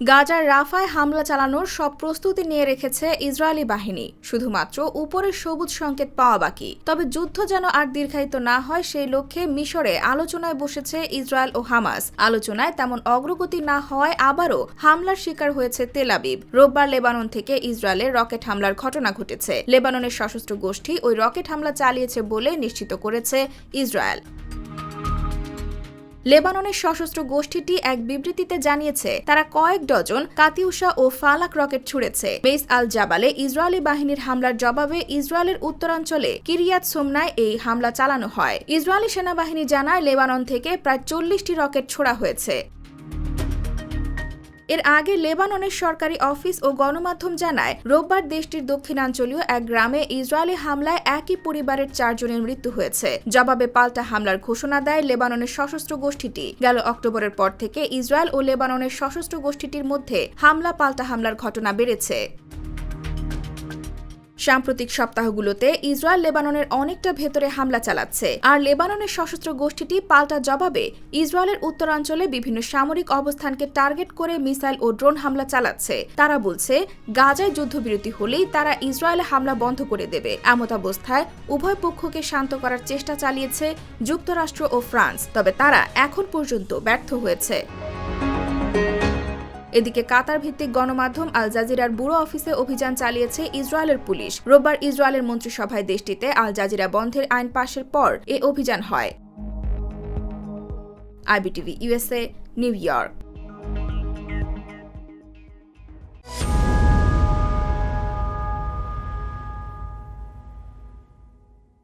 গাজার রাফায় হামলা চালানোর সব প্রস্তুতি নিয়ে রেখেছে ইসরায়েলি বাহিনী। শুধুমাত্র উপরের সবুজ সংকেত পাওয়া বাকি। তবে যুদ্ধ যেন আর দীর্ঘায়িত না হয়, সেই লক্ষ্যে মিশরে আলোচনায় বসেছে ইসরায়েল ও হামাস। আলোচনায় তেমন অগ্রগতি না হওয়ায় আবারও হামলার শিকার হয়েছে তেলাবিব রোববার লেবানন থেকে ইসরায়েলের রকেট হামলার ঘটনা ঘটেছে। লেবাননের সশস্ত্র গোষ্ঠী ওই রকেট হামলা চালিয়েছে বলে নিশ্চিত করেছে ইসরায়েল। লেবাননের সশস্ত্র গোষ্ঠীটি এক বিবৃতিতে জানিয়েছে, তারা কয়েক ডজন কাতিউসা ও ফালাক রকেট ছুড়েছে। বেস আল জাবালে ইসরায়েলি বাহিনীর হামলার জবাবে ইসরায়েলের উত্তরাঞ্চলে কিরিয়াত সোমনায় এই হামলা চালানো হয়। ইসরায়েলি সেনাবাহিনী জানায়, লেবানন থেকে প্রায় চল্লিশটি রকেট ছোড়া হয়েছে। এর আগে লেবাননের সরকারি অফিস ও গণমাধ্যম জানায়, রোববার দেশটির দক্ষিণাঞ্চলীয় এক গ্রামে ইসরায়েলি হামলায় একই পরিবারের চারজনের মৃত্যু হয়েছে। জবাবে পাল্টা হামলার ঘোষণা দেয় লেবাননের সশস্ত্র গোষ্ঠীটি। গেল অক্টোবরের পর থেকে ইসরায়েল ও লেবাননের সশস্ত্র গোষ্ঠীটির মধ্যে হামলা পাল্টা হামলার ঘটনা বেড়েছে। সাম্প্রতিক সপ্তাহগুলোতে ইসরায়েল লেবাননের অনেকটা ভেতরে হামলা চালাচ্ছে। আর লেবাননের সশস্ত্র গোষ্ঠীটি পাল্টা জবাবে ইসরায়েলের উত্তরাঞ্চলে বিভিন্ন সামরিক অবস্থানকে টার্গেট করে মিসাইল ও ড্রোন হামলা চালাচ্ছে। তারা বলছে, গাজায় যুদ্ধবিরতি হলেই তারা ইসরায়েলে হামলা বন্ধ করে দেবে। এমত অবস্থায় উভয় পক্ষকে শান্ত করার চেষ্টা চালিয়েছে যুক্তরাষ্ট্র ও ফ্রান্স, তবে তারা এখন পর্যন্ত ব্যর্থ হয়েছে। এদিকে কাতার ভিত্তিক গণমাধ্যম আল জাজিরার বুড়ো অফিসে অভিযান চালিয়েছে ইসরায়েলের পুলিশ। রোববার ইসরায়েলের মন্ত্রিসভায় দেশটিতে আল জাজিরা বন্ধের আইন পাশের পর এ অভিযান হয়। IBTV USA New York.